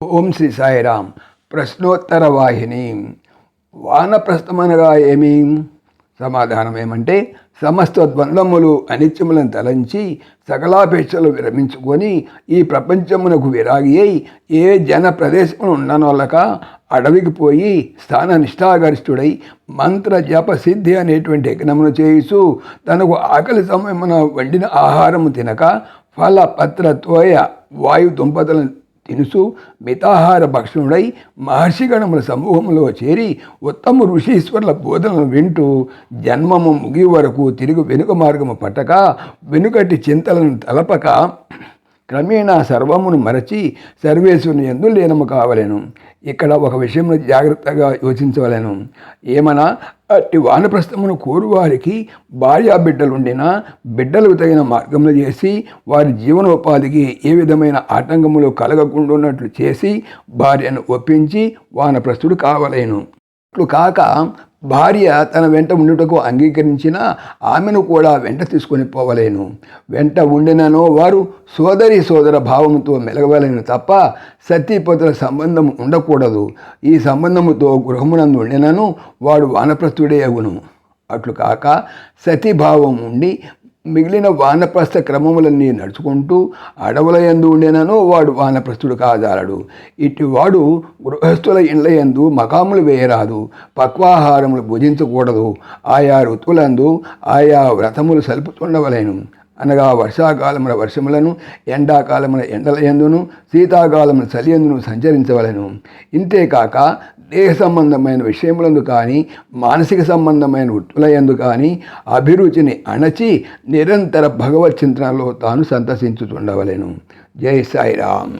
ఓం శ్రీ సాయిరామ్ ప్రశ్నోత్తర వాహిని. వానప్రస్థమనగా ఏమి? సమాధానం ఏమంటే సమస్త ద్వంద్వములు అనిత్యములను తలంచి సకలాపేక్షలు విరమించుకొని ఈ ప్రపంచమునకు విరాగి అయి ఏ జన ప్రదేశమును ఉండనొల్లక అడవికి పోయి స్థాన నిష్ఠాగరిష్ఠుడై మంత్ర జప సిద్ధి అనేటువంటి యజ్ఞమును చేయిస్తూ తనకు ఆకలి సమయమున వండిన ఆహారము తినక ఫల పత్ర తోయ వాయు దుంపతలను తినుసు మితాహార భక్షణుడై మహర్షిగణముల సమూహంలో చేరి ఉత్తమ ఋషీశ్వరుల బోధనలు వింటూ జన్మము ముగి వరకు తిరిగి వెనుక మార్గము పట్టక వెనుకటి చింతలను తలపక క్రమేణా సర్వమును మరచి సర్వేశ్వరుని ఎందు లీనము కావలేను. ఇక్కడ ఒక విషయంలో జాగ్రత్తగా యోచించవలేను. ఏమనా? అట్టి వానప్రస్థమును కోరువారికి భార్యా బిడ్డలుండినా బిడ్డలకు తగిన మార్గములు చేసి వారి జీవనోపాధికి ఏ విధమైన ఆటంకములు కలగకుండాన్నట్లు చేసి భార్యను ఒప్పించి వానప్రస్థుడు కావలేను. అట్లు కాక భార్య తన వెంట ఉండుటకు అంగీకరించిన ఆమెను కూడా వెంట తీసుకొని పోవలేను. వెంట ఉండిననో వారు సోదరి సోదర భావముతో మెలగవలేను తప్ప సతీపతుల సంబంధం ఉండకూడదు. ఈ సంబంధముతో గృహమునందు ఉండినను వాడు వానప్రస్థుడే అగును. అట్లు కాక సతీభావం ఉండి మిగిలిన వానప్రస్థ క్రమములన్నీ నడుచుకుంటూ అడవుల ఎందు ఉండేనను వాడు వానప్రస్థుడు కాజాలడు. ఇటు వాడు గృహస్థుల ఇండ్ల ఎందు మకాములు వేయరాదు పక్వాహారములు భుజించకూడదు. ఆయా ఋతువులందు ఆయా వ్రతములు సలుపుతుండవలేను. అనగా వర్షాకాలమున వర్షములను ఎండాకాలమున ఎండల ఎందును శీతాకాలమున చలి ఎందును సంచరించవలను. ఇంతేకాక దేహ సంబంధమైన విషయములందు కానీ మానసిక సంబంధమైన వృత్తులయందు కానీ అభిరుచిని అణచి నిరంతర భగవత్ చింతనలో తాను సంతసించుతుండవలేను జై సాయిరామ్.